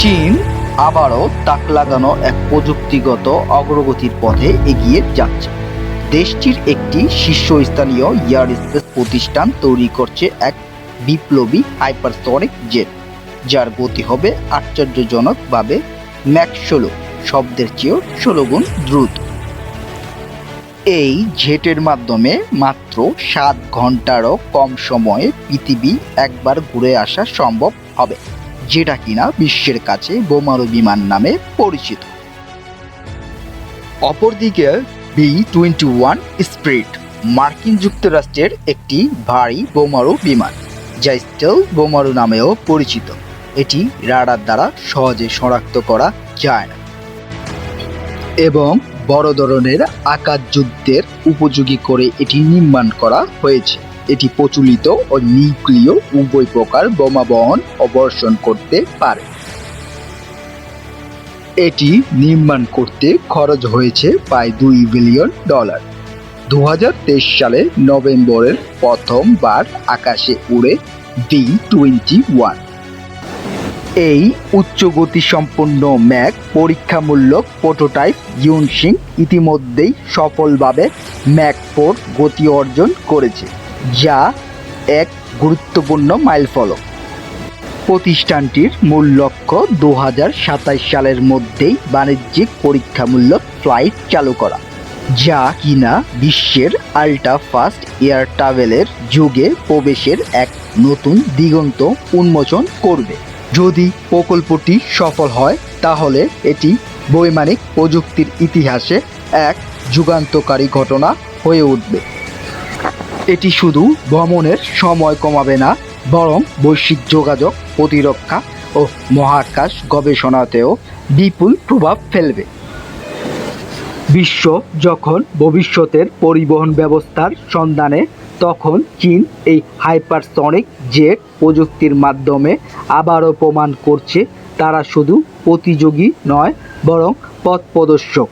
চীন আবারও তাক লাগানো এক প্রযুক্তিগত অগ্রগতির পথে এগিয়ে যাচ্ছে। দেশটির একটি শীর্ষস্থানীয় এয়ার স্পেস প্রতিষ্ঠান তৈরি করছে এক বিপ্লবী হাইপারসনিক জেট, যার গতি হবে আশ্চর্যজনকভাবে ম্যাক ষোলো শব্দের চেয়েও ষোলো গুণ দ্রুত। এই জেটের মাধ্যমে মাত্র সাত ঘন্টারও কম সময়ে পৃথিবী একবার ঘুরে আসা সম্ভব হবে। যেটা কিনা বিশ্বের কাছে বোমারু বিমান নামে পরিচিত। অপরদিকে বি টোয়েন্টি ওয়ান স্প্রিট, মার্কিন যুক্তরাষ্ট্রের একটি ভারী বোমারু বিমান, যা স্টেল বোমারু নামেও পরিচিত। এটি রাডার দ্বারা সহজে শনাক্ত করা যায় না। এবং বড় ধরনের আকাশ যুদ্ধের উপযোগী করে এটি নির্মাণ করা হয়েছে। এটি প্রচলিত ও নিউক্লিয় উভয় প্রকার বোমা বহন ও বর্ষণ করতে পারে। এটি নির্মাণ করতে খরচ হয়েছে প্রায় দুই বিলিয়ন ডলার। দু সালে নভেম্বরের প্রথমবার আকাশে উড়ে ডি টোয়েন্টি ওয়ান। এই উচ্চ গতিসম্পন্ন ম্যাক পরীক্ষামূলক প্রোটোটাইপ ইউনসিং ইতিমধ্যেই সফলভাবে ম্যাক ফোর গতি অর্জন করেছে। যা এক গুরুত্বপূর্ণ মাইলফলক। প্রতিষ্ঠানটির মূল লক্ষ্য দু সালের মধ্যেই বাণিজ্যিক পরীক্ষামূলক ফ্লাইট চালু করা, যা কিনা বিশ্বের আল্ট্রা ফাস্ট এয়ার ট্রাভেলের যুগে প্রবেশের এক নতুন দিগন্ত উন্মোচন করবে। যদি প্রকল্পটি সফল হয়, তাহলে এটি বৈমানিক প্রযুক্তির ইতিহাসে এক যুগান্তকারী ঘটনা হয়ে উঠবে। এটি শুধু ভ্রমণের সময় কমাবে না, বরং বৈশ্বিক যোগাযোগ, প্রতিরক্ষা ও মহাকাশ গবেষণাতেও বিপুল প্রভাব ফেলবে। বিশ্ব যখন ভবিষ্যতের পরিবহন ব্যবস্থার সন্ধানে, তখন চীন এই হাইপারসনিক জেট প্রযুক্তির মাধ্যমে আবারও প্রমাণ করছে, তারা শুধু প্রতিযোগী নয়, বরং পথ প্রদর্শক।